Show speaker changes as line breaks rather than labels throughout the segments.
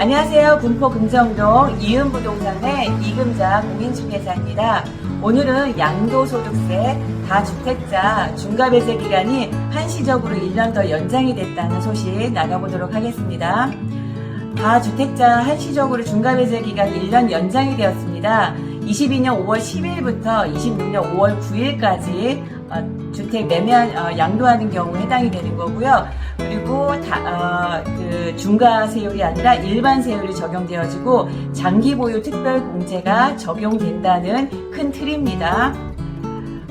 안녕하세요. 군포 금정동 이은부동산의 이금자 공인중개사입니다. 오늘은 양도소득세 다주택자 중과배제 기간이 한시적으로 1년 더 연장이 됐다는 소식 나눠보도록 하겠습니다. 다주택자 한시적으로 중과배제 기간이 1년 연장이 되었습니다. 22년 5월 10일부터 26년 5월 9일까지 어, 주택 매매한 어, 양도하는 경우 해당이 되는 거고요. 그리고 다, 어, 그 중과 세율이 아니라 일반 세율이 적용되어지고 장기 보유 특별 공제가 적용된다는 큰 틀입니다.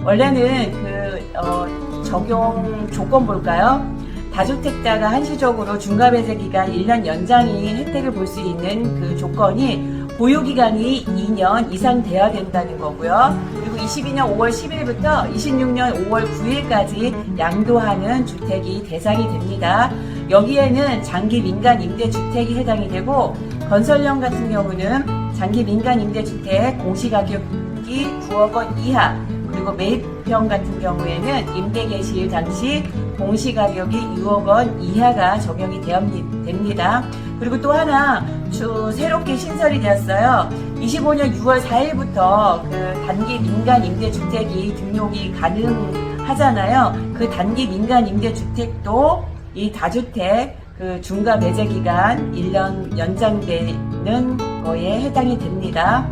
원래는 그 어, 적용 조건 볼까요? 다주택자가 한시적으로 중과배제 기간 1년 연장이 혜택을 볼 수 있는 그 조건이 보유 기간이 2년 이상 돼야 된다는 거고요. 그리고 22년 5월 10일부터 26년 5월 9일까지 양도하는 주택이 대상이 됩니다. 여기에는 장기 민간 임대 주택이 해당이 되고 건설령 같은 경우는 장기 민간 임대 주택 공시 가격이 9억 원 이하 그리고 매입형 같은 경우에는 임대 개시일 당시 공시 가격이 6억 원 이하가 적용이 됩니다. 그리고 또 하나 주 새롭게 신설이 되었어요. 25년 6월 4일부터 그 단기 민간 임대 주택이 등록이 가능하잖아요. 그 단기 민간 임대 주택도 이 다주택 그 중과 배제 기간 1년 연장되는 거에 해당이 됩니다.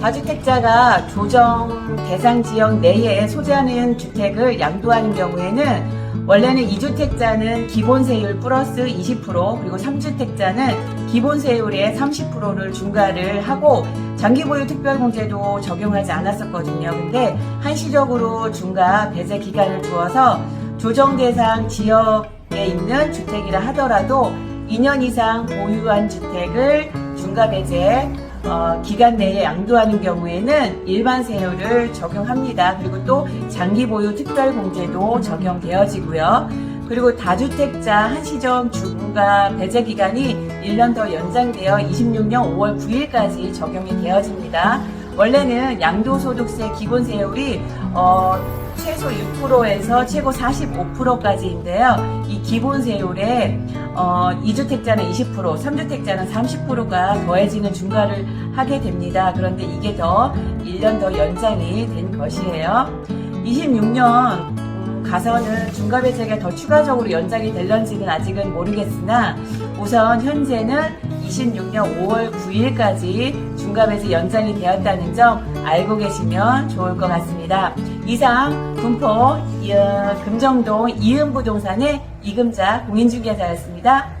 다주택자가 조정 대상 지역 내에 소재하는 주택을 양도하는 경우에는 원래는 2주택자는 기본세율 플러스 20% 그리고 3주택자는 기본세율의 30%를 중과를 하고 장기보유 특별공제도 적용하지 않았었거든요. 근데 한시적으로 중과 배제 기간을 두어서 조정 대상 지역에 있는 주택이라 하더라도 2년 이상 보유한 주택을 중과 배제 어, 기간 내에 양도하는 경우에는 일반 세율을 적용합니다. 그리고 또 장기 보유 특별 공제도 적용되어지고요. 그리고 다주택자 한시적 중과 배제 기간이 1년 더 연장되어 26년 5월 9일까지 적용이 되어집니다. 원래는 양도소득세 기본 세율이 어, 최소 6%에서 최고 45%까지인데요. 이 기본 세율에 어, 2주택자는 20%, 3주택자는 30%가 더해지는 중과를 하게 됩니다. 그런데 이게 더 1년 더 연장이 된 것이에요. 26년 음, 가서는 중과 배제가 더 추가적으로 연장이 될런지는 아직은 모르겠으나 우선 현재는 26년 5월 9일까지 중과 배제 연장이 되었다는 점 알고 계시면 좋을 것 같습니다. 이상 군포 어, 금정동 이은부동산의 이금자 공인중개사였습니다.